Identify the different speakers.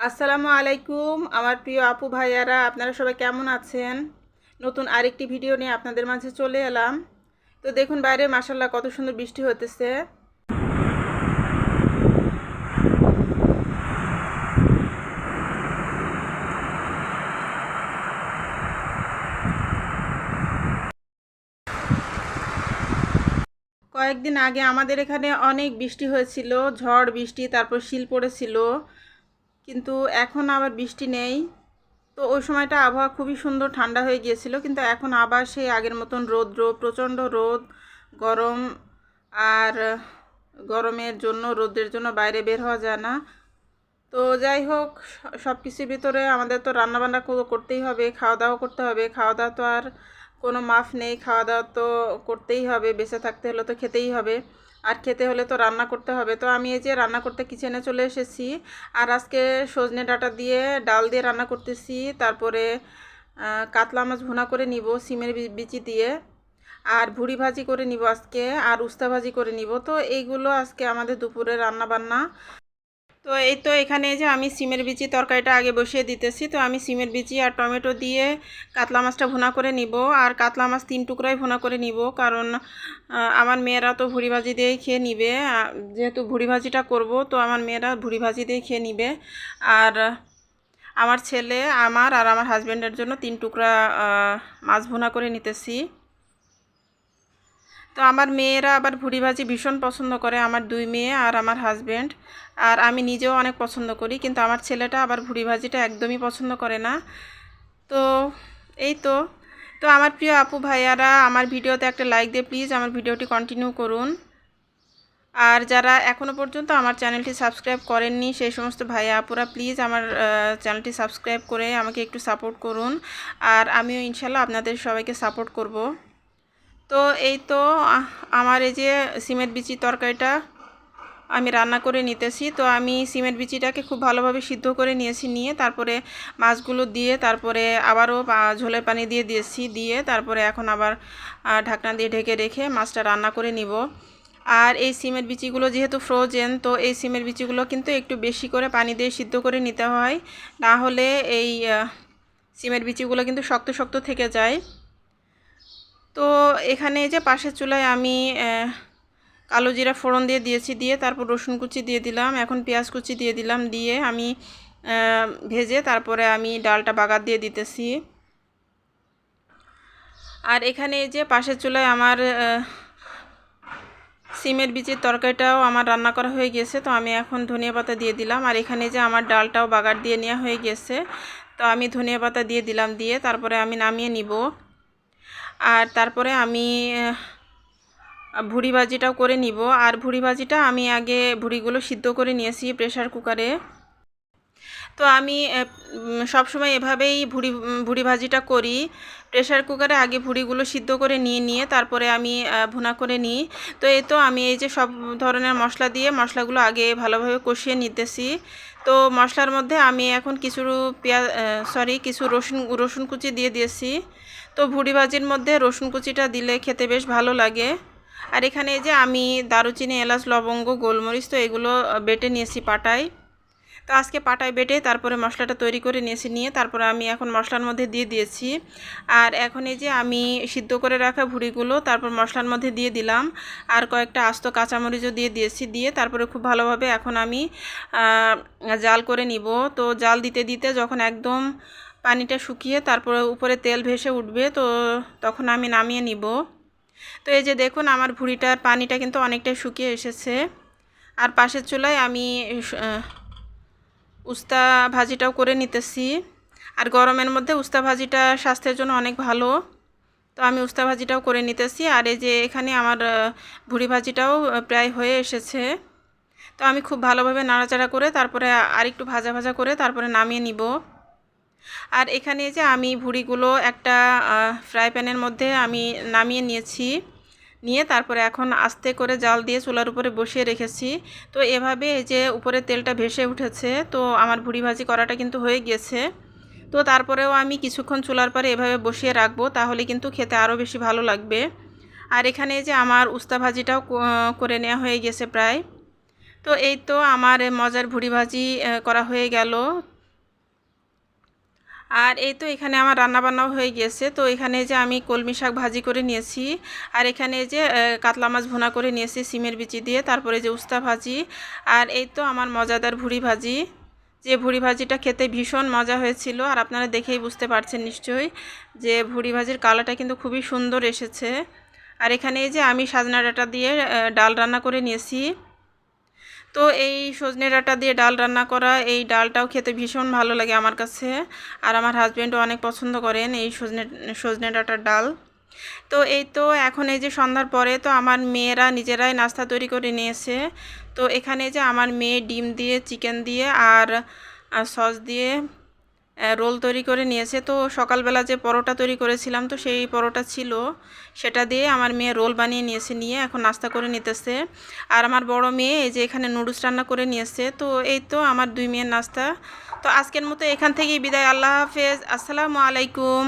Speaker 1: আসসালামু আলাইকুম, আমার প্রিয় আপু ভাইয়ারা, আপনারা সবাই কেমন আছেন? নতুন আরেকটি ভিডিও নিয়ে আপনাদের মাঝে চলে এলাম। তো দেখুন বাইরে মাসাল্লাহ কত সুন্দর বৃষ্টি হতেছে। কয়েকদিন আগে আমাদের এখানে অনেক বৃষ্টি হয়েছিল, ঝড় বৃষ্টি, তারপর শিল পড়েছিল। কিন্তু এখন আবার বৃষ্টি নেই। তো ওই সময়টা আবহাওয়া খুবই সুন্দর, ঠান্ডা হয়ে গিয়েছিল। কিন্তু এখন আবার সেই আগের মতন রৌদ্র, প্রচণ্ড রোদ, গরম আর গরমের জন্য রোদের জন্য বাইরে বের হওয়া যায় না। তো যাই হোক সব কিছুর ভিতরে আমাদের তো রান্নাবান্না করতেই হবে খাওয়া দাওয়া করতে হবে। খাওয়া দাওয়া তো আর কোনো মাফ নেই খাওয়া দাওয়া তো করতেই হবে, বেঁচে থাকতে হলে তো খেতেই হবে। আর খেতে হলে তো রান্না করতে হবে। তো আমি এই যে রান্না করতে কিচেনে চলে এসেছি। আর আজকে সজনে ডাটা দিয়ে ডাল দিয়ে রান্না করতেছি। তারপরে কাতলা মাছ ভুনা করে নিব, সিমের বিচি দিয়ে। আর ভুড়ি ভাজি করে নিব আজকে, আর উস্তা ভাজি করে নিব। তো এইগুলো আজকে আমাদের দুপুরে রান্না বান্না তো এই তো এখানে যে আমি সিমের বিচি তরকারিটা আগে বসিয়ে দিতেছি, তো আমি সিমের বিচি আর টমেটো দিয়ে কাতলা মাছটা ভুনা করে নিব। আর কাতলা মাছ তিন টুকরাই ভুনা করে নিব, কারণ আমার মেয়েরা তো ভুড়ি ভাজি দিয়েই খেয়ে নিবে। যেহেতু ভুড়ি ভাজিটা করব, তো আমার মেয়েরা ভুড়ি ভাজি দিয়ে খেয়ে নিবে। আর আমার ছেলে, আমার আর আমার হাজব্যান্ডের জন্য তিন টুকরা মাছ ভুনা করে নিতেছি। তো আমার মেয়েরা আবার ভুড়ি ভাজি ভীষণ পছন্দ করে, আমার দুই মেয়ে আর আমার হাজব্যান্ড আর আমি নিজেও অনেক পছন্দ করি, কিন্তু আমার ছেলেটা আবার ভুড়ি ভাজিটা একদমই পছন্দ করে না। তো এই তো। তো আমার প্রিয় আপু ভাইয়ারা, আমার ভিডিওতে একটা লাইক দিয়ে প্লিজ আমার ভিডিওটি কন্টিনিউ করুন। আর যারা এখনও পর্যন্ত আমার চ্যানেলটি সাবস্ক্রাইব করেননি, সেই সমস্ত ভাইয়া আপুরা প্লিজ আমার চ্যানেলটি সাবস্ক্রাইব করে আমাকে একটু সাপোর্ট করুন। আর আমিও ইনশাল্লাহ আপনাদের সবাইকে সাপোর্ট করব। তো এই তো আমার এই যে সিমেন্ট বিচি তরকারিটা আমি রান্না করে নিতেছি। তো আমি সিমেন্ট বিচিটাকে খুব ভালোভাবে সিদ্ধ করে নিয়েছি, নিয়ে তারপরে মাছগুলো দিয়ে তারপরে আবারও ঝোলের পানি দিয়ে দিয়েছি, দিয়ে তারপরে এখন আবার ঢাকনা দিয়ে ঢেকে রেখে মাছটা রান্না করে নিব। আর এই সিমের বিচিগুলো যেহেতু ফ্রোজেন তো এই সিমের বিচিগুলো কিন্তু একটু বেশি করে পানি দিয়ে সিদ্ধ করে নিতে হয়। না হলে এই সিমের বিচিগুলো কিন্তু শক্ত শক্ত থেকে যায়। এখানে যে পাশের চুলায় আমি কালো জিরা ফোড়ন দিয়ে দিয়েছি, দিয়ে তারপর রসুন কুচি দিয়ে দিলাম, এখন পেঁয়াজ কুচি দিয়ে দিলাম, দিয়ে আমি ভেজে তারপরে আমি ডালটা বাগার দিয়ে দিতেছি। আর এখানে যে পাশের চুলায় আমার সিমের বীজের তরকারিটাও আমার রান্না করা হয়ে গেছে, তো আমি এখন ধনিয়া পাতা দিয়ে দিলাম, আর এখানে যে আমার ডালটাও বাগার দিয়ে নেওয়া হয়ে গেছে, তো আমি ধনিয়া পাতা দিয়ে দিলাম, দিয়ে তারপরে আমি নামিয়ে নিব। আর তারপরে আমি ভুড়ি ভাজিটাও করে নিব। আর ভুড়ি ভাজিটা আমি আগে ভুড়িগুলো সিদ্ধ করে নিয়েছি প্রেশার কুকারে। তো আমি সবসময় এভাবেই ভুড়ি ভুড়ি ভাজিটা করি। প্রেশার কুকারে আগে ভুড়িগুলো সিদ্ধ করে নিয়ে নিয়ে তারপরে আমি ভুনা করে নিই। তো এই তো আমি এই যে সব ধরনের মশলা দিয়ে মশলাগুলো আগে ভালোভাবে কষিয়ে নিতেছি। তো মশলার মধ্যে আমি এখন কিছু পেঁয়াজ সরি কিছু রসুন রসুন কুচি দিয়ে দিয়েছি। তো ভুড়ি ভাজির মধ্যে রসুন কুচিটা দিলে খেতে বেশ ভালো লাগে। আর এখানে যে আমি দারুচিনি, এলাচ, লবঙ্গ, গোলমরিচ তো এগুলো বেটে নিয়েছি পাটায়। তো আজকে পাটায় বেটে তারপরে মশলাটা তৈরি করে নিয়েছি, নিয়ে তারপরে আমি এখন মশলার মধ্যে দিয়ে দিয়েছি। আর এখন এই যে আমি সিদ্ধ করে রাখা ভুড়িগুলো তারপর মশলার মধ্যে দিয়ে দিলাম। আর কয়েকটা আস্ত কাঁচামরিচও দিয়ে দিয়েছি, দিয়ে তারপরে খুব ভালোভাবে এখন আমি জাল করে নিব। তো জাল দিতে দিতে যখন একদম পানিটা শুকিয়ে তারপরে উপরে তেল ভেসে উঠবে, তো তখন আমি নামিয়ে নিব। তো এই যে দেখুন আমার ভুড়িটার পানিটা কিন্তু অনেকটাই শুকিয়ে এসেছে। আর পাশের চুলায় আমি উস্তা ভাজিটাও করে নিতেছি। আর গরমের মধ্যে উস্তা ভাজিটা স্বাস্থ্যের জন্য অনেক ভালো। তো আমি উস্তা ভাজিটাও করে নিতেছি। আর এই যে এখানে আমার ভুড়ি ভাজিটাও প্রায় হয়ে এসেছে। তো আমি খুব ভালোভাবে নাড়াচাড়া করে তারপরে আরেকটু ভাজা ভাজা করে তারপরে নামিয়ে নিব। আর এখানে যে আমি ভুড়িগুলো একটা ফ্রাই প্যানের মধ্যে আমি নামিয়ে নিয়েছি। নিয়ে তারপরে এখন আস্তে করে জাল দিয়ে চুলার উপরে বসিয়ে রেখেছি। তো এভাবে এই যে উপরে তেলটা ভেসে উঠেছে, তো আমার ভুড়ি ভাজি করাটা কিন্তু হয়ে গিয়েছে তো তারপরেও আমি কিছুক্ষণ চুলার পরে এভাবে বসিয়ে রাখব, তাহলে কিন্তু খেতে আরও বেশি ভালো লাগবে। আর এখানে যে আমার উস্তা ভাজিটাও করে নেওয়া হয়ে গেছে প্রায়। তো এই তো আমার মজার ভুড়ি ভাজি করা হয়ে গেল। আর এই তো এখানে আমার রান্না বান্নাও হয়ে গিয়েছে তো এখানে যে আমি কলমি শাক ভাজি করে নিয়েছি, আর এখানে যে কাতলা মাছ ভুনা করে নিয়েছি সিমের বিচি দিয়ে, তারপরে যে উস্তা ভাজি, আর এই তো আমার মজাদার ভুড়ি ভাজি। যে ভুড়ি ভাজিটা খেতে ভীষণ মজা হয়েছিল, আর আপনারা দেখেই বুঝতে পারছেন নিশ্চয়ই যে ভুড়ি ভাজির কালারটা কিন্তু খুবই সুন্দর এসেছে। আর এখানে যে আমি সাজনা ডাঁটা দিয়ে ডাল রান্না করে নিয়েছি। তো এই সজনে ডাঁটা দিয়ে ডাল রান্না করা, এই ডালটাও খেতে ভীষণ ভালো লাগে আমার কাছে। আর আমার হাজব্যান্ডও অনেক পছন্দ করেন এই সজনে সজনে ডাঁটার ডাল। তো এই তো এখন এই যে সন্ধ্যার পরে, তো আমার মেয়েরা নিজেরাই নাস্তা তৈরি করে নিয়েছে। তো এখানে যে আমার মেয়ে ডিম দিয়ে, চিকেন দিয়ে আর সস দিয়ে রোল তৈরি করে নিয়েছে। তো সকালবেলা যে পরোটা তৈরি করেছিলাম, তো সেই পরোটা ছিল। সেটা দিয়ে আমার মেয়ে রোল বানিয়ে নিয়েছে, নিয়ে এখন নাস্তা করে নিতেছে। আর আমার বড় মেয়ে এই যে এখানে নুডলস রান্না করে নিয়েছে। তো এই তো আমার দুই মেয়ের নাস্তা। তো আজকের মতো এখান থেকেই বিদায়। আল্লাহ হাফেজ। আসসালামু আলাইকুম।